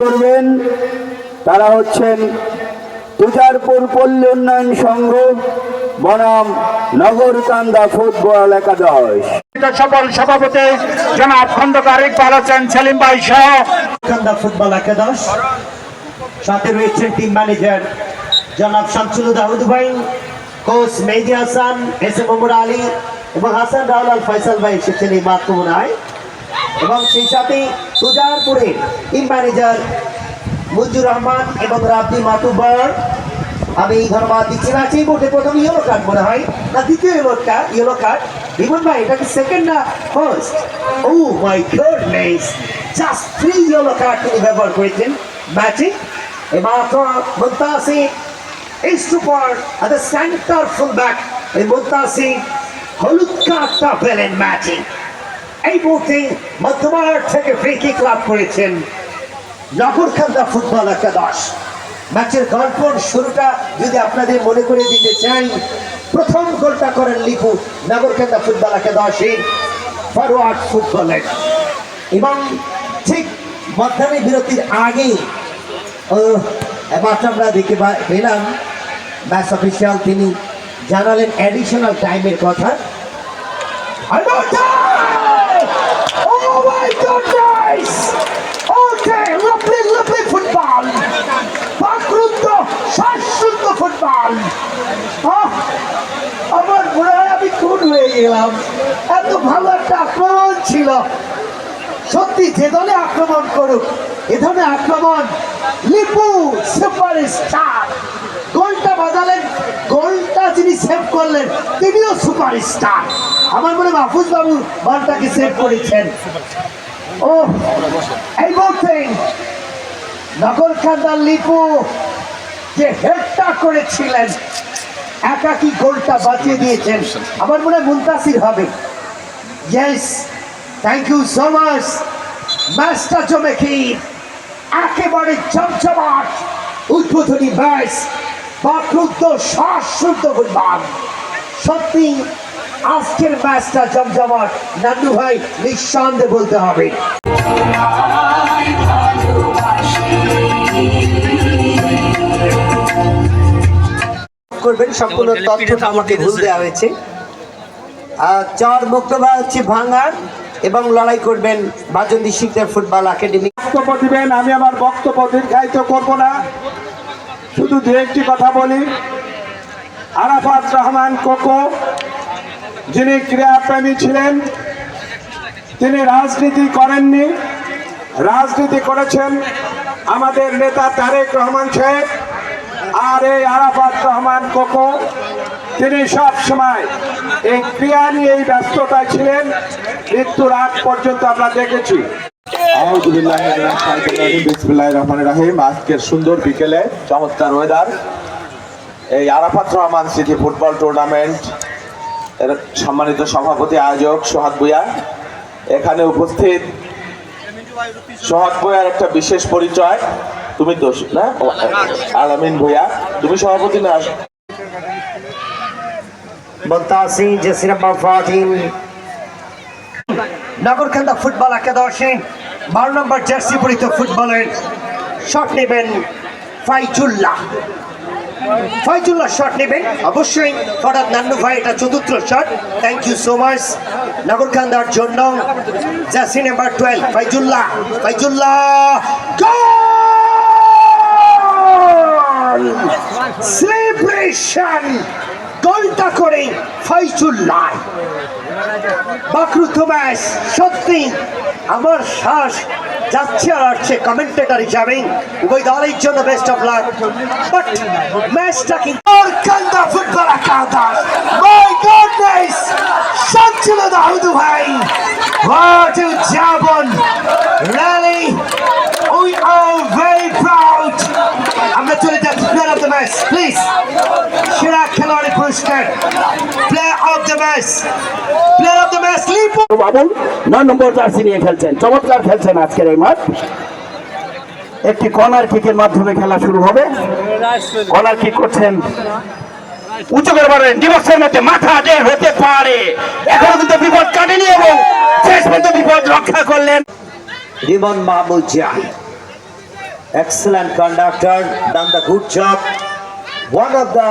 করবেন তারা হচ্ছেন তুষারপুর পল্লী উন্নয়ন সংঘ বনাম নগরকান্দা ফুটবল একাদশ। সকল সভাপতি জনাব খন্দকার ইকবাল হোসেন সেলিম ভাই সহ খান্দা ফুটবল একাদশ। সাথে রয়েছেন টিম ম্যানেজার জনাব শামসুল দাউদ ভাই coach Mehedi Hasan S M Mohammad Ali এবং হাসান রাহুল আল ফয়সাল ভাই এসেছেন এই মাতৃমনায় এবং সেই সাথে তুজারপুরের টিম ম্যানেজার মঞ্জুর রহমান এবং রাব্দি মাতুব্বর আমি এই ধন্যবাদ দিচ্ছি না। সেই বোর্ডে প্রথম ইয়েলো কার্ড মনে হয়। না, দ্বিতীয় yellow card yellow card Biman ভাই, এটা কি সেকেন্ড না first oh my goodness just three yellow card তিনি ব্যবহার করেছেন। ম্যাচে এমাত্র মুন্তাসি for at the center full back এই মুন্তাসি হলুদ কার্ডটা পেলেন ম্যাচে এই মুহূর্তে মধ্যমার থেকে ফ্রি কিক লাভ করেছেন নগরকান্দা ফুটবল একাদশ। ম্যাচের গল্পর শুরুটা যদি আপনাদের মনে করে দিতে চাই, প্রথম গোলটা করেন লিপু নগরকান্দা ফুটবল একাদশের ফরওয়ার্ড ফুটবলের এবং ঠিক মধ্যাহ্নে বিরতির আগে মাত্র আমরা দেখে পেলাম ম্যাচ অফিসিয়াল তিনি জানালেন অ্যাডিশনাল টাইমের কথা। আমার মনে হয় আমি খুন হয়ে গেলাম। এত ভালো একটা আক্রমণ ছিল। সত্যি যে দলে আক্রমণ করুক, এ ধরনের আক্রমণ লিপু সুপার স্টার গোলটা বাজালেন গোলটা যিনি সেভ করলেন, তিনিও সুপার স্টার আমার মনে মাহফুজ বাবু বলটাকে সেভ করেছেন। ও এই মুহূর্তে নগর খান্দার লিপু যে হেডটা করেছিলেন একাকি গোলটা বাঁচিয়ে দিয়েছেন। আমার মনে হয় মুন্তাসির হবে। Yes thank you so much ম্যাচটা জমে কি একেবারে চমচমাট উদ্বোধনী ম্যাচ বাকরুদ্ধ শ্বাসরুদ্ধ ফুটবল সত্যি, আজকের ম্যাচটা জমজমাট নান্নু ভাই নিঃসন্দেহে বলতে হবে। করবেন সম্পূর্ণ তথ্যটা আমাকে ভুল দেওয়া হয়েছে। চার বক্তব্য হচ্ছে ভাঙার এবং লড়াই করবেন বাজন্দি শিকদার ফুটবল একাডেমি। বক্তব্য দিবেন আমি আমার বক্তব্য দীর্ঘায়িত করব না। শুধু দু একটি কথা বলি। আরাফাত রহমান কোকো যিনি ক্রীড়াপ্রেমী ছিলেন তিনি রাজনীতি করেননি। রাজনীতি করেছেন আমাদের নেতা তারেক রহমান সাহেব। আর এই আরাফাত রহমান কোকো তিনি সব সময় এই ক্রিয়া নিয়ে এই ব্যস্ততায় ছিলেন। মৃত্যুর আগ পর্যন্ত আমরা দেখেছি। আজকের সুন্দর বিকেলে চমৎকার ওয়েদার এই Arafat Rahman city football tournament এর সম্মানিত সভাপতি আয়োজক সোহাগ ভুইয়া এখানে উপস্থিত সোহাগ ভুইয়ার একটা বিশেষ পরিচয়। তুমি তো না? ও, আলামিন ভুইয়া তুমি সভাপতি না? বন্তাসি জেসি নাম্বার ফোরটিন নগরকান্দা ফুটবল একাদশে বারো নম্বর জার্সি পরিত ফুটবলের শট নেবেন ফাইজুল্লাহ। ফাইজুল্লাহ শট নেবেন। অবশ্যই হঠাৎ নান্নু ভাই এটা চতুর্থ shot. Thank you so much নগরকান্দার জন্য jersey number twelve Faizullah Faizullah celebration গোলটা করে ফাইজুল্লাহ বাকরুদ্ধ ম্যাচ, সত্যি আমার শ্বাস যাচ্ছে আর আসছে কমেন্টেটার হিসাবে। উভয় দলের জন্য বেস্ট অফ লাক বাট ম্যাচটা কিন্তু কান্দা ফুটবল একাদশ। মাই গডনেস শামসুল দাউদু ভাই what you জাবন really we are very proud আমরা চলে যাচ্ছি player of the match please সেরা খেলোয়াড়ি পুরস্কার player of the match player of the match Lipu Babul নয় নম্বর জার্সি নিয়ে খেলছেন। চমৎকার খেলছেন আজকের এই মাঠ। একটি কর্নার কিকের মাধ্যমে খেলা শুরু হবে। কর্নার কিক করছেন উঁচু করে পারেন দিবসের মধ্যে মাথা দের হতে পারে। এখনও কিন্তু বিপদ কাটেনি এবং শেষ পর্যন্ত বিপদ রক্ষা করলেন। রিমন মাহমুদ জান excellent conductor, done the good job. One of the